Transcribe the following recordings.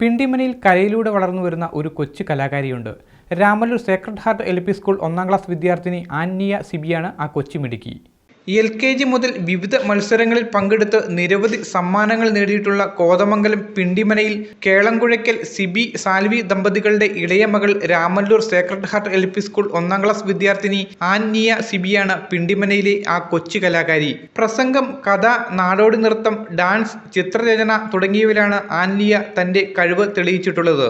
പിണ്ടിമനയിൽ കലയിലൂടെ വളർന്നു വരുന്ന ഒരു കൊച്ചു കലാകാരിയുണ്ട്. Ramallur sacred heart L P school ഒന്നാം ക്ലാസ് വിദ്യാർത്ഥിനി ആന്നിയ സിബിയാണ് ആ കൊച്ചുമിടുക്കി എൽ കെ ജി മുതൽ വിവിധ മത്സരങ്ങളിൽ പങ്കെടുത്ത് നിരവധി സമ്മാനങ്ങൾ നേടിയിട്ടുള്ള കോതമംഗലം പിണ്ടിമനയിൽ കേളംകുഴയ്ക്കൽ സിബി സാൽവി ദമ്പതികളുടെ ഇളയ മകൾ Ramallur sacred heart L P school ഒന്നാം ക്ലാസ് വിദ്യാർത്ഥിനി ആൻനിയ സിബിയാണ് പിണ്ടിമനയിലെ ആ കൊച്ചു കലാകാരി. പ്രസംഗം കഥ നാടോടി നൃത്തം ഡാൻസ് ചിത്രരചന തുടങ്ങിയവയിലാണ് ആന്യ തന്റെ കഴിവ് തെളിയിച്ചിട്ടുള്ളത്.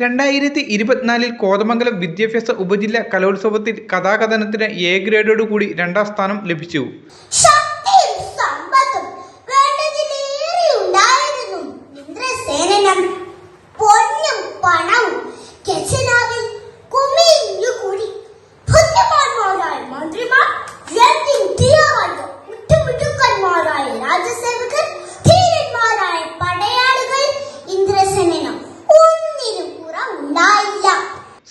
രണ്ടായിരത്തി ഇരുപത്തിനാലിൽ കോതമംഗലം വിദ്യാഭ്യാസ ഉപജില്ല കലോത്സവത്തിൽ കഥാകഥനത്തിന് എ ഗ്രേഡോടുകൂടി രണ്ടാം സ്ഥാനം ലഭിച്ചു. സമ്പത്തും വേണ്ടതിലേറെ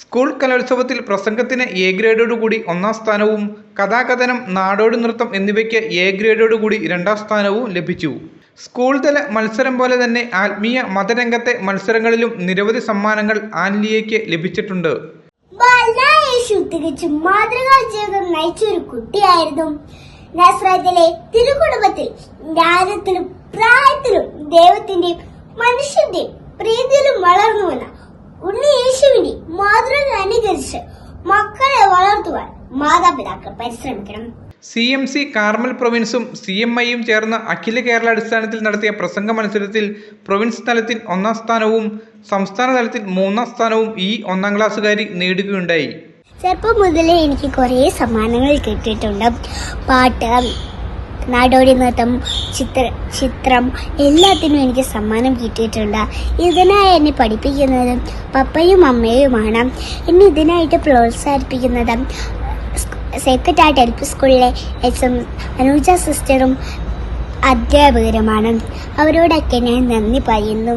സ്കൂൾ കലോത്സവത്തിൽ പ്രസംഗത്തിന് എ ഗ്രേഡോടുകൂടി ഒന്നാം സ്ഥാനവും കഥാകഥനം നാടോടി നൃത്തം എന്നിവയ്ക്ക് എ ഗ്രേഡോടുകൂടി രണ്ടാം സ്ഥാനവും ലഭിച്ചു. സ്കൂൾ തല മത്സരം പോലെ തന്നെ ആത്മീയ മതരംഗത്തെ മത്സരങ്ങളിലും നിരവധി സമ്മാനങ്ങൾ ആൻലിയയ്ക്ക് ലഭിച്ചിട്ടുണ്ട് ും. കുട്ടിയായിരുന്നു. ദൈവത്തിന്റെയും മനുഷ്യന്റെയും പ്രീതിയിലും വളർന്നു വന്ന മാതൃക മക്കളെ വളർത്തുവാൻ മാതാപിതാക്കൾ പരിശ്രമിക്കണം. സി എം സി കാർമൽ പ്രൊവിൻസും സി എം ഐയും ചേർന്ന് അഖില കേരള അടിസ്ഥാനത്തിൽ നടത്തിയ പ്രസംഗ മത്സരത്തിൽ പ്രൊവിൻസ് തലത്തിൽ ഒന്നാം സ്ഥാനവും സംസ്ഥാന തലത്തിൽ മൂന്നാം സ്ഥാനവും ഈ ഒന്നാം ക്ലാസ്സുകാരി നേടുകയുണ്ടായി. ചെറുപ്പം മുതലേ എനിക്ക് കുറേ സമ്മാനങ്ങൾ കിട്ടിയിട്ടുണ്ട്. പാട്ട് നാടോടി നൃത്തം ചിത്ര ചിത്രം എല്ലാത്തിനും എനിക്ക് സമ്മാനം കിട്ടിയിട്ടുണ്ട്. ഇതിനായി എന്നെ പഠിപ്പിക്കുന്നത് പപ്പയും അമ്മയുമാണ്. എന്നെ ഇതിനായിട്ട് പ്രോത്സാഹിപ്പിക്കുന്നത് സെക്രട്ട് ആർട്ട് എൽ പി സ്കൂളിലെ എച്ച് എം അനുജ സിസ്റ്ററും അധ്യാപകരുമാണ്. അവരോടൊക്കെ ഞാൻ നന്ദി പറയുന്നു.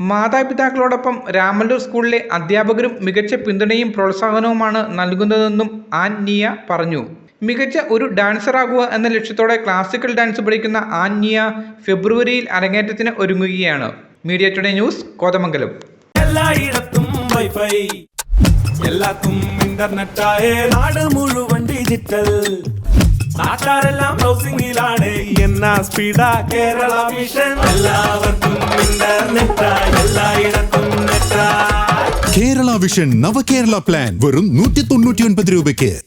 മാതാപിതാക്കളോടൊപ്പം രാമല്ലൂർ സ്കൂളിലെ അധ്യാപകരും മികച്ച പിന്തുണയും പ്രോത്സാഹനവുമാണ് നൽകുന്നതെന്നും ആൻ നിയ പറഞ്ഞു. മികച്ച ഒരു ഡാൻസറാകുക എന്ന ലക്ഷ്യത്തോടെ ക്ലാസിക്കൽ ഡാൻസ് പഠിക്കുന്ന ആന്യ ഫെബ്രുവരിയിൽ അരങ്ങേറ്റത്തിന് ഒരുങ്ങുകയാണ്. Media today news Kothamangalam. എല്ലായിടത്തും വൈഫൈ. എല്ലാത്തും നാട് മുഴുവൻ ഡിജിറ്റൽ നാട്ടാരെല്ലാം ബ്രൗസിംഗിലാണ് എന്നാ സ്പീഡാ കേരള മിഷൻ എല്ലാവർക്കും ഇന്റർനെറ്റാ എല്ലായിടത്തും നെറ്റാ. കേരള വിഷൻ നവകേരള പ്ലാൻ വെറും നൂറ്റി തൊണ്ണൂറ്റി ഒൻപത് രൂപയ്ക്ക്.